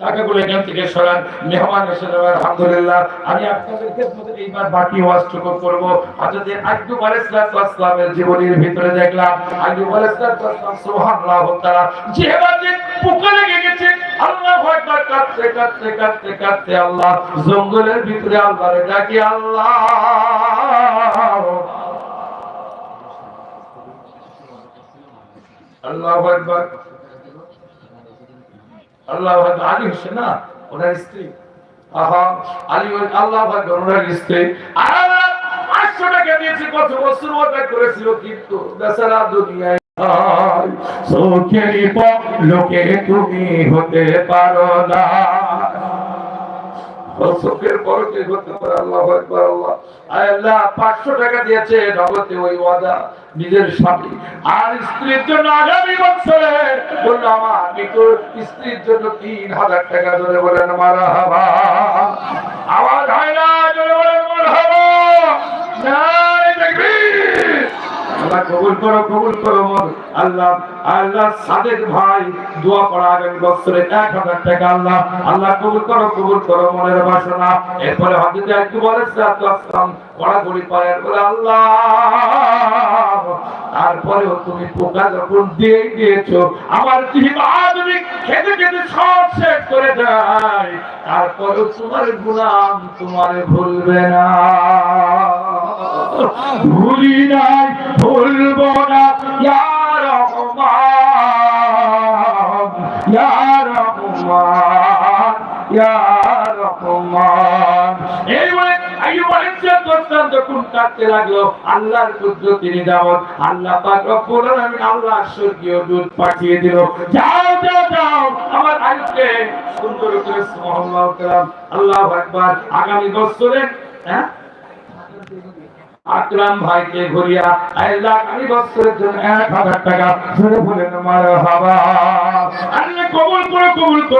টাকাগুলো এখান থেকে সরান। মেহমান এসে আলহামদুলিল্লাহ। আমি আপনাদের খেদমতে এইবার বাকি ওয়াজটুকু করব। সালামের জীবনীর ভিতরে দেখলাম, আইয়ুব তাআলা যেভাবে লেগে গেছে। আল্লাহু আল্লাহ জঙ্গলের ভিতরে আল্লাহরে ডাকি, আল্লাহ আল্লাহু আকবার। আল্লাহ হয়তো আলী হচ্ছে না ওনার স্ত্রী। লোকে তুমি হতে পারো না। চোখের পরকে করতে পারে, আল্লাহ একবার আল্লাহ। আল্লাহ পাঁচশো টাকা দিয়েছে নগদে ওই ওয়াদা নিজের স্বামী। আর স্ত্রীর জন্য আগামী বছরে বলল, আমার মৃত স্ত্রীর জন্য তিন হাজার টাকা ধরে বলেন, মারা আওয়াজ হয় না জোরে বলেন মারা হাবা নাই তাকবীর আল্লাহ কবুল করো কবুল করো আল্লাহ আল্লাহ সাদেক ভাই, দোয়া করা আগামী বছরে এক হাজার টাকা আল্লাহ আল্লাহ কবুল করো কবুল করো মনের বাসনা। এরপরে একটু বলেছে আসলাম পায় বলে আল্লাহ। তারপরেও তুমি পোকা যখন দিয়ে দিয়েছ আমার জিহ্বা তুমি খেতে খেতে সব শেষ করে দেয়, তারপরেও তোমার গুলাম তোমার ভুলবে না। ভুলি নাই ভুলবো না। ইয়া রহমান ইয়া রহমান ইয়া রহমান। এই বলে আইয়ুব আলাইহিস সালাম যখন কাঁদতে লাগল, আল্লাহর কুদরতি নিয়ামত আল্লাহ পাক রব্বুল আলামিন আল্লাহ স্বর্গীয় দূত পাঠিয়ে দিল। যাও যাও যাও, আমার আইয়ুবকে সুন্দর করে সুবহানাল্লাহ কালাম আল্লাহু আকবার। আগামী বছরে হ্যাঁ? আকরাম ভাইকে ঘুরিয়া আল্লাহ আমি বছরের জন্য এক হাজার টাকা, ধরে বলেন মার হাবা আল্লাহ কবুল করে কবুল করে।